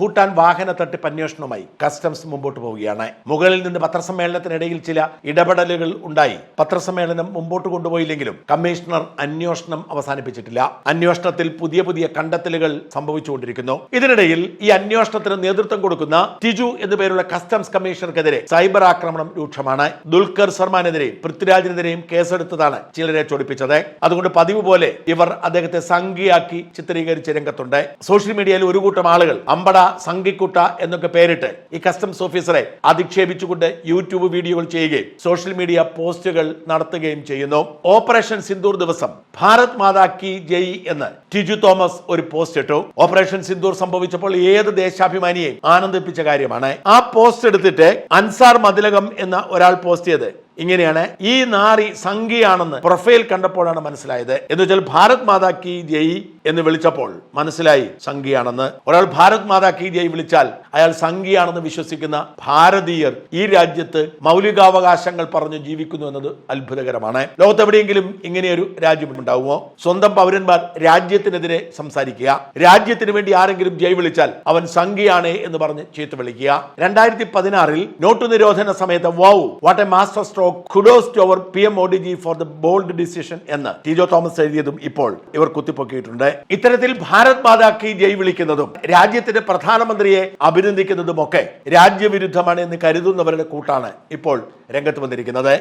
ഭൂട്ടാൻ വാഹന തട്ടിപ്പ് അന്വേഷണവുമായി കസ്റ്റംസ് മുമ്പോട്ട് പോവുകയാണ്. മുകളിൽ നിന്ന് പത്രസമ്മേളനത്തിനിടയിൽ ചില ഇടപെടലുകൾ ഉണ്ടായി. പത്രസമ്മേളനം മുമ്പോട്ട് കൊണ്ടുപോയില്ലെങ്കിലും കമ്മീഷണർ അന്വേഷണം അവസാനിപ്പിച്ചിട്ടില്ല. അന്വേഷണത്തിൽ പുതിയ പുതിയ കണ്ടെത്തലുകൾ സംഭവിച്ചുകൊണ്ടിരിക്കുന്നു. ഇതിനിടയിൽ ഈ അന്വേഷണത്തിന് നേതൃത്വം കൊടുക്കുന്ന ടിജു എന്നു പേരുള്ള കസ്റ്റംസ് കമ്മീഷണർക്കെതിരെ സൈബർ ആക്രമണം രൂക്ഷമാണ്. ദുൽഖർ സർമാനെതിരെയും പൃഥ്വിരാജിനെതിരെയും കേസെടുത്തതാണ് ചിലരെ ചൊടിപ്പിച്ചത്. അതുകൊണ്ട് പതിവ് പോലെ ഇവർ അദ്ദേഹത്തെ സംഘിയാക്കി ചിത്രീകരിച്ച് രംഗത്തുണ്ട്. സോഷ്യൽ മീഡിയയിൽ ഒരു കൂട്ടം ആളുകൾ അമ്പട സംഘിക്കുട്ട എന്നൊക്കെ പേരിട്ട് ഈ കസ്റ്റംസ് ഓഫീസറെ അധിക്ഷേപിച്ചുകൊണ്ട് യൂട്യൂബ് വീഡിയോകൾ ചെയ്യുകയും സോഷ്യൽ മീഡിയ പോസ്റ്റുകൾ നടത്തുകയും ചെയ്യുന്നു. ഓപ്പറേഷൻ സിന്ദൂർ ദിവസം ഭാരത് മാതാ കി ജയ് എന്ന് ടിജു തോമസ് ഒരു പോസ്റ്റ് ഇട്ടു. ഓപ്പറേഷൻ സിന്ദൂർ സംഭവിച്ചപ്പോൾ ഏത് ദേശാഭിമാനിയെയും ആനന്ദിപ്പിച്ച കാര്യമാണ്? ആ പോസ്റ്റ് എടുത്തിട്ട് അൻസാർ മതിലകം എന്ന ഒരാൾ പോസ്റ്റ് ചെയ്ത്. ഇങ്ങനെയാണ് ഈ നാറി സംഖിയാണെന്ന് പ്രൊഫൈൽ കണ്ടപ്പോഴാണ് മനസ്സിലായത്. എന്ന് വെച്ചാൽ ഭാരത് മാതാ കി ജയ് എന്ന് വിളിച്ചപ്പോൾ മനസ്സിലായി സംഖിയാണെന്ന് ഒരാൾ ഭാരത് മാതാ കി ജയ് വിളിച്ചാൽ അയാൾ സംഘിയാണെന്ന് വിശ്വസിക്കുന്ന ഭാരതീയർ ഈ രാജ്യത്ത് മൗലികാവകാശങ്ങൾ പറഞ്ഞു ജീവിക്കുന്നു എന്നത് അത്ഭുതകരമാണ്. ലോകത്തെവിടെയെങ്കിലും ഇങ്ങനെയൊരു രാജ്യം ഉണ്ടാവുമോ? സ്വന്തം പൗരന്മാർ രാജ്യത്തിനെതിരെ സംസാരിക്കുക. രാജ്യത്തിന് വേണ്ടി ആരെങ്കിലും ജയ് വിളിച്ചാൽ അവൻ സംഘിയാണ് എന്ന് പറഞ്ഞ് ചീത്ത വിളിക്കുക. രണ്ടായിരത്തി പതിനാറിൽ നോട്ടു നിരോധന സമയത്ത് wow what a master stroke kudos to P M Modi ji for the bold decision എന്ന് ടിജോ തോമസ് എഴുതിയതും ഇപ്പോൾ ഇവർ കുത്തിപ്പൊക്കിയിട്ടുണ്ട്. ഇത്തരത്തിൽ ഭാരത് മാതാക്കി ജയ് വിളിക്കുന്നതും രാജ്യത്തിന്റെ പ്രധാനമന്ത്രിയെ അഭിനന്ദിക്കുന്നതും ഒക്കെ രാജ്യവിരുദ്ധമാണ് എന്ന് കരുതുന്നവരുടെ കൂട്ടാണ് ഇപ്പോൾ രംഗത്ത് വന്നിരിക്കുന്നത്.